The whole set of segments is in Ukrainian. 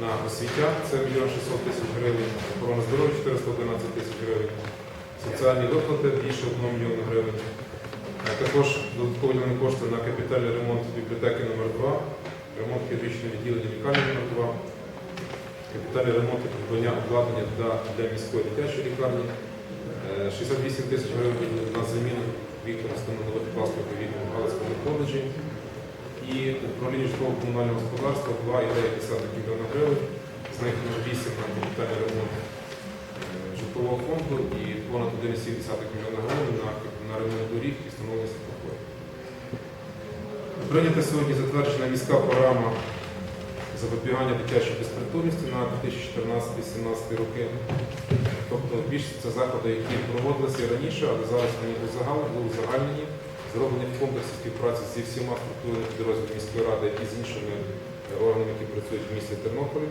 На освіття це 1 мільйон 600 тисяч гривень, охорона здоров'я 411 тисяч гривень, соціальні виплати більше 1 мільйона гривень. Е, Також додаткові кошти на капітальний ремонт бібліотеки номер 2 ремонт хірургічного відділення лікарні номер 2 капітальний ремонт і придбання обладнання для, для міської дитячої лікарні. Е, 68 тисяч гривень на заміну вікон встановлених пластикових вікон в Галицькому коледжі. І управління житлово-комунального господарства 2,9 мільйона гривень, з них 8 на капітальний ремонт е, житлового фонду і понад 1,7 мільйона гривень на, на ремонт доріг і встановлення світлофорів. Прийнята сьогодні затверджена міська програма запобігання дитячої безпритульності на 2014-2017 роки. Тобто більшість це заходи, які проводилися раніше, але зараз вони були узагальнені, зроблені в комплексі співпраці зі всіма структурами підрозділів міської ради і з іншими е, органами, які працюють в місті Тернополі,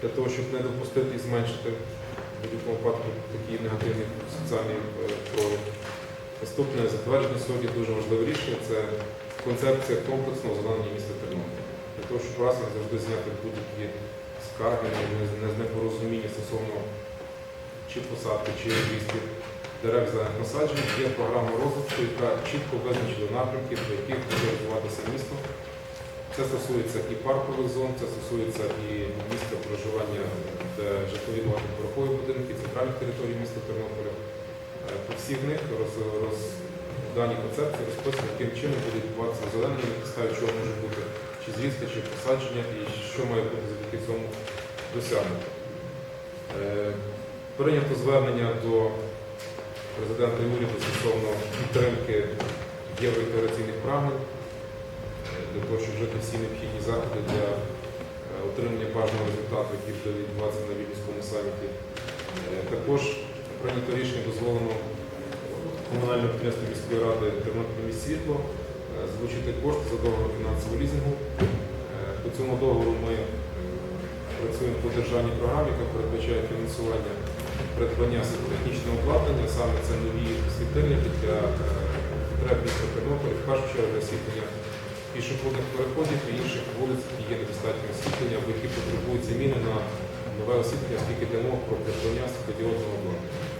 для того, щоб не допустити і зменшити в будь-якому випадку такі негативні соціальні е, прояви. Наступне затвердження сьогодні дуже важливе рішення це концепція комплексного озеленення міста Тернополя. Для того, щоб раз і завжди зняти будь-які скарги, не- не- непорозуміння стосовно чи посадки, чи обрізки дерев за насадження, є програма розвитку, яка чітко визначила напрямки, по яких буде розвиватися місто. Це стосується і паркових зон, це стосується і місця проживання, де житлові багатоповерхові будинки, центральних територій міста Тернополя. Е, По всіх них роз, роз, в даній концепції розписано, яким чином буде відбуватися озеленення, на підставі чого може бути чи зрізка, чи посадження, і що має бути завдяки цьому досягнуто. Е, Прийнято звернення до президента уряду стосовно підтримки євроінтеграційних прагнень, е, для того, щоб вжити всі необхідні заходи для е, отримання бажаного результату, який буде відбуватися на Вільнюському саміті. Е, Також прийнято рішення дозволено комунальному підприємству міської ради Тернопіль світло залучити кошти за договором фінансового лізингу. По цьому договору ми працюємо по державній програмі, яка передбачає фінансування придбання технічного обладнання, саме це нові світильники для е, потреб міста Тернополя, в першу чергу для освітлення пішохідних переходів і інших вулиць, які є недостатньо освітлення, або які потребують заміни на нове освітлення, оскільки йде мова про придбання світлодіодного обладнання.